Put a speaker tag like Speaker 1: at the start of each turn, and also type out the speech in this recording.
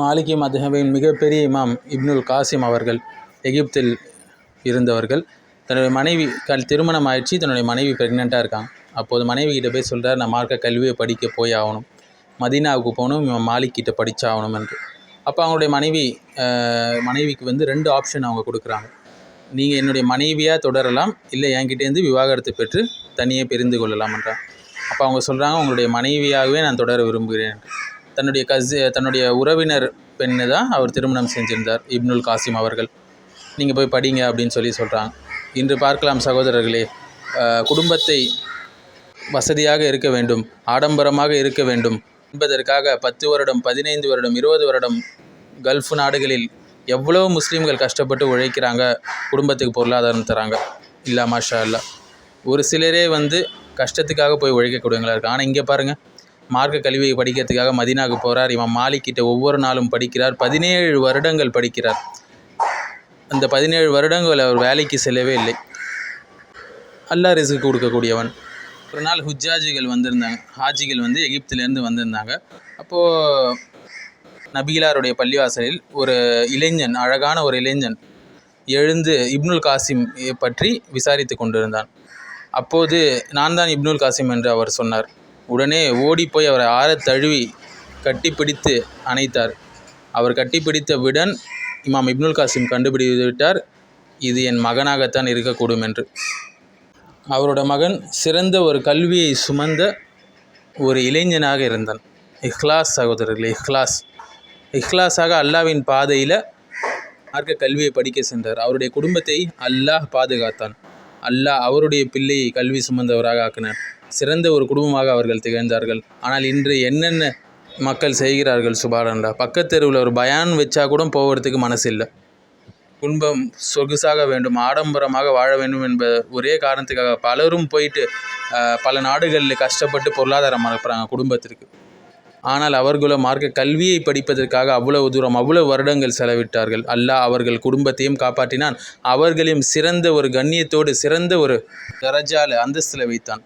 Speaker 1: மாலிகி மதுஹபின் மிகப்பெரிய இமாம் இப்னுல் காசிம் அவர்கள் எகிப்தில் இருந்தவர்கள். தன்னுடைய மனைவி கல் திருமணம் ஆயிடுச்சு. தன்னுடைய மனைவி ப்ரெக்னெண்ட்டாக இருக்காங்க. அப்போது மனைவி கிட்ட போய் சொல்கிறார் நான் மார்க்க கல்வியை படிக்க போய் ஆகணும். மதீனாவுக்கு போகணும். இவன் மாலிக் கிட்ட என்று. அப்போ அவங்களுடைய மனைவி மனைவிக்கு வந்து ரெண்டு ஆப்ஷன் அவங்க கொடுக்குறாங்க. நீங்கள் என்னுடைய மனைவியாக தொடரலாம். இல்லை என்கிட்டேருந்து விவாகரத்து பெற்று தனியே பிரிந்து கொள்ளலாம்ன்றான் அப்போ அவங்க சொல்கிறாங்க உங்களுடைய மனைவியாகவே நான் தொடர விரும்புகிறேன் என்று. தன்னுடைய கசி தன்னுடைய உறவினர் பெண்ணை தான் அவர் திருமணம் செஞ்சிருந்தார் இப்னுல் காசிம் அவர்கள். நீங்கள் போய் படிங்க அப்படின்னு சொல்லி சொல்கிறாங்க இன்று பார்க்கலாம் சகோதரர்களே குடும்பத்தை வசதியாக இருக்க வேண்டும் ஆடம்பரமாக இருக்க வேண்டும் என்பதற்காக பத்து வருடம் பதினைந்து வருடம் இருபது வருடம் கல்ஃப் நாடுகளில் எவ்வளோ முஸ்லீம்கள் கஷ்டப்பட்டு உழைக்கிறாங்க குடும்பத்துக்கு பொருளாதாரம் தராங்க. இல்லா மாஷா இல்லை ஒரு சிலரே வந்து கஷ்டத்துக்காக போய் உழைக்கக்கூடியவங்களா இருக்காங்க. ஆனால் இங்கே பாருங்கள் மார்க்க கல்வியை படிக்கிறதுக்காக மதினாவுக்கு போகிறார் இவன் மாலிக்கிட்ட ஒவ்வொரு நாளும் படிக்கிறார். பதினேழு வருடங்கள் படிக்கிறார். அந்த பதினேழு வருடங்கள் அவர் வேலைக்கு செல்லவே இல்லை. அல்லாஹ் ரிசுக்கு கொடுக்கக்கூடியவன். ஒரு நாள் ஹுஜ்ஜாஜிகள் வந்திருந்தாங்க. ஹாஜிகள் வந்து எகிப்திலேருந்து வந்திருந்தாங்க. அப்போது நபிகிலாருடைய பள்ளிவாசலில் ஒரு இளைஞன் அழகான ஒரு இளைஞன் எழுந்து இப்னுல் காசிம் பற்றி விசாரித்து கொண்டிருந்தான். அப்போது நான் தான் இப்னுல் காசிம் என்று அவர் சொன்னார். உடனே ஓடிப்போய் அவரை ஆறத் தழுவி கட்டிப்பிடித்து அணைத்தார். அவர் கட்டிப்பிடித்தவுடன் இமாம் இப்னுல் காசிம் கண்டுபிடித்து விட்டார் இது என் மகனாகத்தான் இருக்கக்கூடும் என்று. அவரோட மகன் சிறந்த ஒரு கல்வியை சுமந்த ஒரு இளைஞனாக இருந்தான். இஹ்லாஸ் சகோதரர்களே இஹ்லாஸ். இஹ்லாஸாக அல்லாவின் பாதையில் மார்க்க கல்வியை படிக்க சென்றார். அவருடைய குடும்பத்தை அல்லாஹ் பாதுகாத்தான். அல்லாஹ் அவருடைய பிள்ளையை கல்வி சுமந்தவராக ஆக்கினார். சிறந்த ஒரு குடும்பமாக அவர்கள் திகழ்ந்தார்கள். ஆனால் இன்று என்னென்ன மக்கள் செய்கிறார்கள் சுபாரண்டா பக்கத்தெருவில் ஒரு பயான் வச்சா கூட போகிறதுக்கு மனசு இல்லை. குடும்பம் சொகுசாக வேண்டும் ஆடம்பரமாக வாழ வேண்டும் என்ப ஒரே காரணத்துக்காக பலரும் போயிட்டு பல நாடுகளில் கஷ்டப்பட்டு பொருளாதாரம் மறப்புறாங்க குடும்பத்திற்கு. ஆனால் அவர்களோ மார்க்க கல்வியை படிப்பதற்காக அவ்வளவு தூரம் அவ்வளவு வருடங்கள் செலவிட்டார்கள். அல்லாஹ் அவர்கள் குடும்பத்தையும் காப்பாற்றினான். அவர்களையும் சிறந்த ஒரு கண்ணியத்தோடு சிறந்த ஒரு தரஜால அந்தஸ்தில் வைத்தான்.